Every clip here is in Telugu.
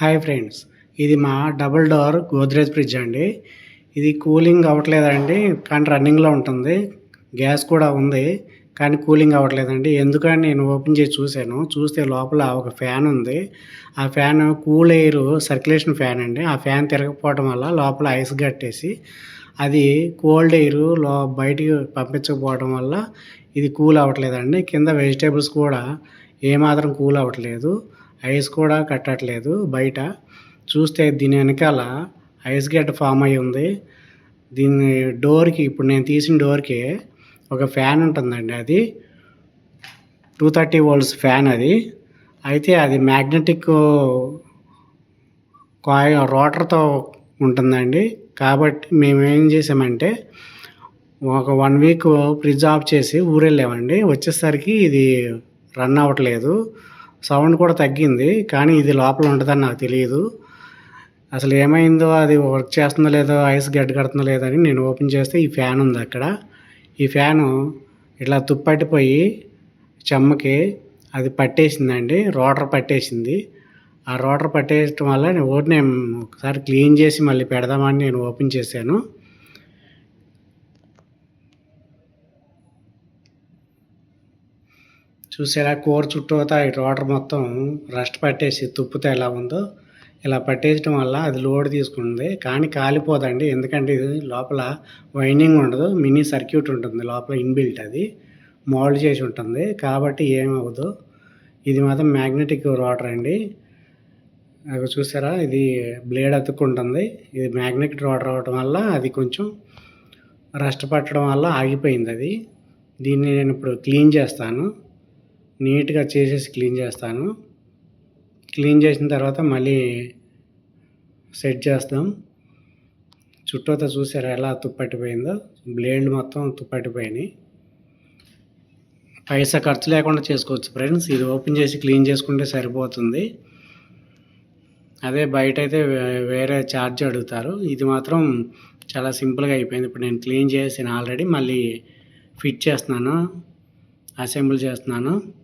హాయ్ ఫ్రెండ్స్ ఇది మా డబుల్ డోర్ గోద్రేజ్ ఫ్రిడ్జ్ అండి. ఇది కూలింగ్ అవ్వట్లేదండి కానీ రన్నింగ్లో ఉంటుంది. గ్యాస్ కూడా ఉంది కానీ కూలింగ్ అవ్వట్లేదండి. ఎందుకని నేను ఓపెన్ చేసి చూశాను చూస్తే లోపల ఒక ఫ్యాన్ ఉంది. ఆ fan cool air circulation fan అండి. ఆ ఫ్యాన్ తిరగకపోవడం వల్ల లోపల ఐస్ కట్టేసి అది కోల్డ్ ఎయిర్లో బయటికి పంపించకపోవడం వల్ల ఇది కూల్ అవ్వట్లేదండి. కింద వెజిటేబుల్స్ కూడా ఏమాత్రం కూల్ అవ్వట్లేదు. ఐస్ కూడా కట్టట్లేదు బయట. చూస్తే దీని వెనకాల ఐస్ గడ్డ ఫామ్ అయి ఉంది. దీని డోర్కి ఇప్పుడు నేను తీసిన డోర్కి ఒక ఫ్యాన్ ఉంటుందండి అది. టూ థర్టీ వోల్ట్స్ ఫ్యాన్ అది. అయితే అది మ్యాగ్నెటిక్ కాయ రోటర్తో ఉంటుందండి. కాబట్టి మేము ఏం చేసామంటే ఒక వన్ వీక్ ఫ్రిడ్జ్ ఆఫ్ చేసి ఊరెళ్ళామండి. వచ్చేసరికి ఇది రన్ అవ్వట్లేదు. సౌండ్ కూడా తగ్గింది కానీ ఇది లోపల ఉంటుందని నాకు తెలియదు. అసలు ఏమైందో అది వర్క్ చేస్తుందో లేదో ఐస్ గడ్డ కడుతుందో లేదో అని నేను ఓపెన్ చేస్తే ఈ ఫ్యాన్ ఉంది అక్కడ. ఈ ఫ్యాను ఇట్లా తుప్పట్టిపోయి చెమ్మకి అది పట్టేసిందండి రోటర్ పట్టేసింది. ఆ రోటర్ పట్టేయటం వల్ల నేను ఓటి నేను ఒకసారి క్లీన్ చేసి మళ్ళీ పెడదామని నేను ఓపెన్ చేశాను. చూసారా కూర చుట్టూతా ఈ వాటర్ మొత్తం రస్ట్ పట్టేసి తుప్పుతో ఎలా ఉందో ఇలా పట్టేయడం వల్ల అది లోడ్ తీసుకుంటుంది. కానీ కాలిపోదండి. ఎందుకంటే ఇది లోపల వైండింగ్ ఉండదు. మినీ సర్క్యూట్ ఉంటుంది లోపల ఇన్బిల్ట్ అది. మోల్డ్ చేసి ఉంటుంది. కాబట్టి ఏమవ్వదు. ఇది మాత్రం మ్యాగ్నెటిక్ రోటర్ అండి. అది చూసారా? ఇది బ్లేడ్ అతుక్కుంటుంది. ఇది మ్యాగ్నెటిక్ రోటర్ అవడం వల్ల అది కొంచెం రస్ట్ పట్టడం వల్ల ఆగిపోయింది అది. దీన్ని నేను ఇప్పుడు క్లీన్ చేస్తాను. నీట్గా చేసేసి క్లీన్ చేస్తాను. క్లీన్ చేసిన తర్వాత మళ్ళీ సెట్ చేస్తాం. చుట్టూతో చూసారా ఎలా తుప్పట్టిపోయిందో? బ్లేడ్ మొత్తం తుప్పట్టిపోయినాయి. పైసా ఖర్చు లేకుండా చేసుకోవచ్చు ఫ్రెండ్స్. ఇది ఓపెన్ చేసి క్లీన్ చేసుకుంటే సరిపోతుంది. అదే బయట అయితే వేరే ఛార్జ్ అడుగుతారు. ఇది మాత్రం చాలా సింపుల్గా అయిపోయింది. ఇప్పుడు నేను క్లీన్ చేసిన ఆల్రెడీ మళ్ళీ ఫిట్ చేస్తున్నాను. అసెంబుల్ చేస్తున్నాను.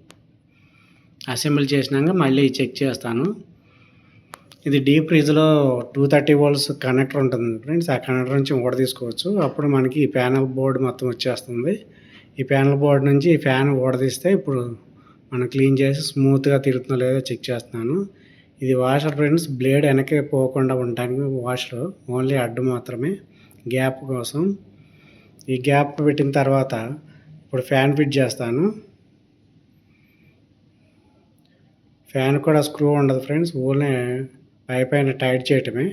అసెంబుల్ చేసినాక మళ్ళీ చెక్ చేస్తాను. ఇది డీప్ ఫ్రిడ్జ్లో టూ థర్టీ వోల్ట్స్ కనెక్టర్ ఉంటుంది ఫ్రెండ్స్. ఆ కనెక్టర్ నుంచి ఓడ తీసుకోవచ్చు. అప్పుడు మనకి ఈ ప్యానల్ బోర్డు మొత్తం వచ్చేస్తుంది. ఈ ప్యానల్ బోర్డు నుంచి ఈ ఫ్యాన్ ఓడదీస్తే ఇప్పుడు మనం క్లీన్ చేసి స్మూత్గా తిరుగుతుందో లేదో చెక్ చేస్తున్నాను. ఇది వాషర్ ఫ్రెండ్స్. బ్లేడ్ వెనక్కి పోకుండా ఉండడానికి వాషర్. ఓన్లీ అడ్డు మాత్రమే. గ్యాప్ కోసం. ఈ గ్యాప్ పెట్టిన తర్వాత ఇప్పుడు ఫ్యాన్ ఫిట్ చేస్తాను. ఫ్యాన్ కూడా స్క్రూ ఉండదు ఫ్రెండ్స్ ఓన్లీ పై పైన టైట్ చేయటమే.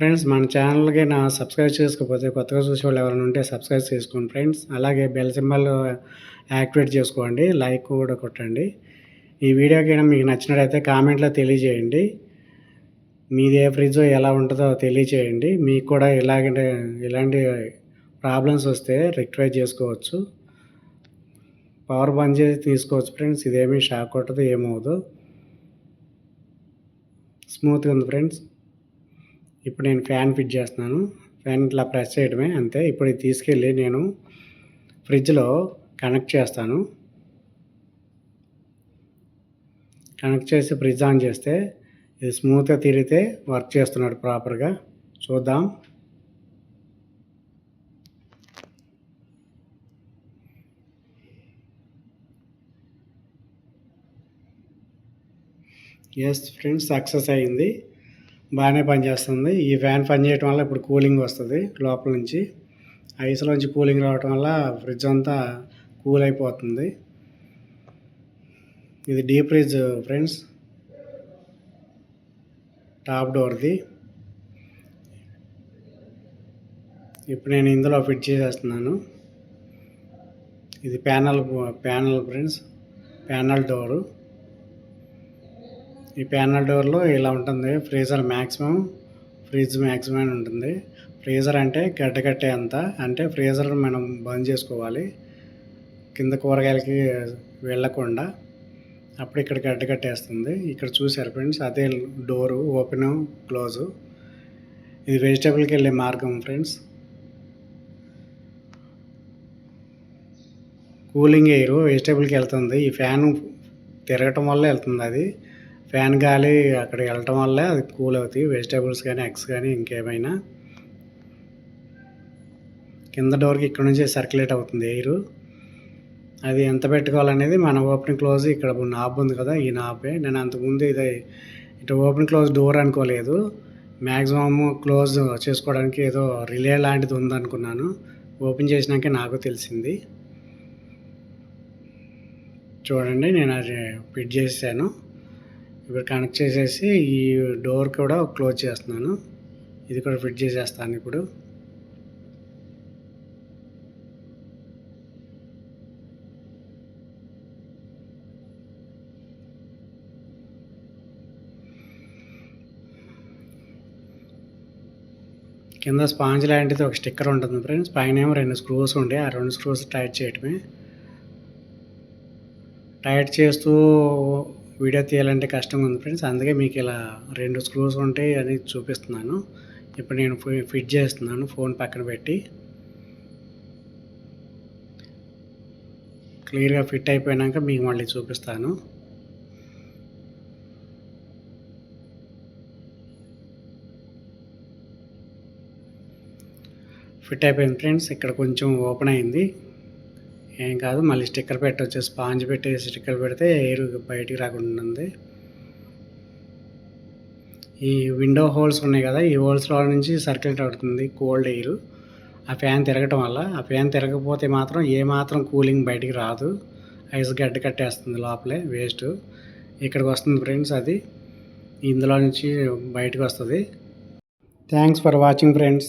ఫ్రెండ్స్ మన ఛానల్కి నా సబ్స్క్రైబ్ చేసుకోకపోతే కొత్తగా చూసే వాళ్ళు ఎవరైనా ఉంటే సబ్స్క్రైబ్ చేసుకోండి ఫ్రెండ్స్. అలాగే బెల్ సింబల్ యాక్టివేట్ చేసుకోండి లైక్ కూడా కొట్టండి. ఈ వీడియోకి మీకు నచ్చినట్టయితే కామెంట్లో తెలియజేయండి. మీది ఏ ఫ్రిడ్జ్ ఎలా ఉంటుందో తెలియజేయండి. మీకు కూడా ఇలాగంటే ఇలాంటి ప్రాబ్లమ్స్ వస్తే రెక్టిఫై చేసుకోవచ్చు. పవర్ బంద్ చేసి తీసుకోవచ్చు ఫ్రెండ్స్. ఇదేమీ షాక్ కొట్టదు ఏమవుదు స్మూత్గా ఉంది ఫ్రెండ్స్. ఇప్పుడు నేను ఫ్యాన్ ఫిట్ చేస్తున్నాను. ఫ్యాన్ ఇట్లా ప్రెస్ చేయడమే అంతే. ఇప్పుడు ఇది తీసుకెళ్ళి నేను ఫ్రిడ్జ్లో కనెక్ట్ చేస్తాను. కనెక్ట్ చేసి ఫ్రిడ్జ్ ఆన్ చేస్తే ఇది స్మూత్గా తిరిగితే వర్క్ చేస్తున్నాడు ప్రాపర్గా. చూద్దాం. ఎస్ ఫ్రెండ్స్ సక్సెస్ అయింది. బాగానే పనిచేస్తుంది ఈ ఫ్యాన్ పనిచేయటం వల్ల ఇప్పుడు కూలింగ్ వస్తుంది లోపల నుంచి. ఐస్లోంచి కూలింగ్ రావటం వల్ల ఫ్రిడ్జ్ అంతా కూల్ అయిపోతుంది. ఇది డీప్ ఫ్రిడ్జ్ ఫ్రెండ్స్ టాప్ డోర్ది ఇప్పుడు నేను ఇందులో ఫిట్ చేసేస్తున్నాను. ఇది panel panel friends panel door ఈ ప్యానల్ డోర్లో ఇలా ఉంటుంది ఫ్రీజర్ మ్యాక్సిమం ఫ్రిడ్జ్ మ్యాక్సిమం అని ఉంటుంది. ఫ్రీజర్ అంటే గడ్డ కట్టే అంత అంటే ఫ్రీజర్ మనం బంద్ చేసుకోవాలి కింద కూరగాయలకి వెళ్ళకుండా. అప్పుడు ఇక్కడ గడ్డ కట్టేస్తుంది. ఇక్కడ చూసారు ఫ్రెండ్స్ అదే డోరు ఓపెన్ క్లోజు. ఇది వెజిటేబుల్కి వెళ్ళే మార్గం ఫ్రెండ్స్. కూలింగ్ ఎయిర్ వెజిటేబుల్కి వెళ్తుంది. ఈ ఫ్యాన్ తిరగటం వల్ల వెళ్తుంది అది. ఫ్యాన్ గాలి అక్కడ వెళ్ళటం వల్ల అది కూల్ అవుతాయి. వెజిటేబుల్స్ కానీ ఎగ్స్ కానీ ఇంకేమైనా. కింద డోర్కి ఇక్కడ నుంచి సర్క్యులేట్ అవుతుంది ఎయిర్. అది ఎంత పెట్టుకోవాలనేది మన ఓపెన్ క్లోజ్ ఇక్కడ నాబ్ ఉంది కదా ఈ నాబే. నేను అంతకుముందు ఇది ఇటు ఓపెన్ క్లోజ్ డోర్ అనుకోలేదు. మ్యాక్సిమమ్ క్లోజ్ చేసుకోవడానికి ఏదో రిలే లాంటిది ఉందనుకున్నాను. ఓపెన్ చేసినాక నాకు తెలిసింది. చూడండి నేను అది ఫిట్ చేశాను ఇప్పుడు కనెక్ట్ చేసేసి ఈ డోర్ కూడా క్లోజ్ చేస్తున్నాను. ఇది కూడా ఫిట్ చేసేస్తాను ఇప్పుడు. కింద స్పాంజ్ లాంటిది ఒక స్టిక్కర్ ఉంటుంది ఫ్రెండ్స్. పైన ఏమో రెండు స్క్రూస్ ఉంటాయి ఆ రెండు స్క్రూస్ టైట్ చేయటమే. టైట్ చేస్తూ వీడియో తీయాలంటే కష్టంగా ఉంది ఫ్రెండ్స్. అందుకే మీకు ఇలా రెండు స్క్రూస్ ఉంటాయి అని చూపిస్తున్నాను. ఇప్పుడు నేను ఫిట్ చేస్తున్నాను ఫోన్ పక్కన పెట్టి. క్లియర్గా ఫిట్ అయిపోయాక మీకు మళ్ళీ చూపిస్తాను. ఫిట్ అయిపోయింది ఫ్రెండ్స్. ఇక్కడ కొంచెం ఓపెన్ అయింది. ఏం కాదు మళ్ళీ స్టిక్కర్ పెట్టవచ్చు స్పాంజ్ పెట్టి స్టిక్కర్ పెడితే ఎయిర్ బయటికి రాకుండా ఉంది. ఈ విండో హోల్స్ ఉన్నాయి కదా ఈ హోల్స్లో నుంచి సర్క్యులేట్ అవుతుంది కోల్డ్ ఎయిర్. ఆ ఫ్యాన్ తిరగటం వల్ల ఆ ఫ్యాన్ తిరగకపోతే మాత్రం ఏ మాత్రం కూలింగ్ బయటికి రాదు. ఐస్ గడ్డ కట్టేస్తుంది లోపలే వేస్ట్. ఇక్కడికి వస్తుంది ఫ్రెండ్స్ అది. ఇందులో నుంచి బయటకు వస్తుంది. Thanks for watching friends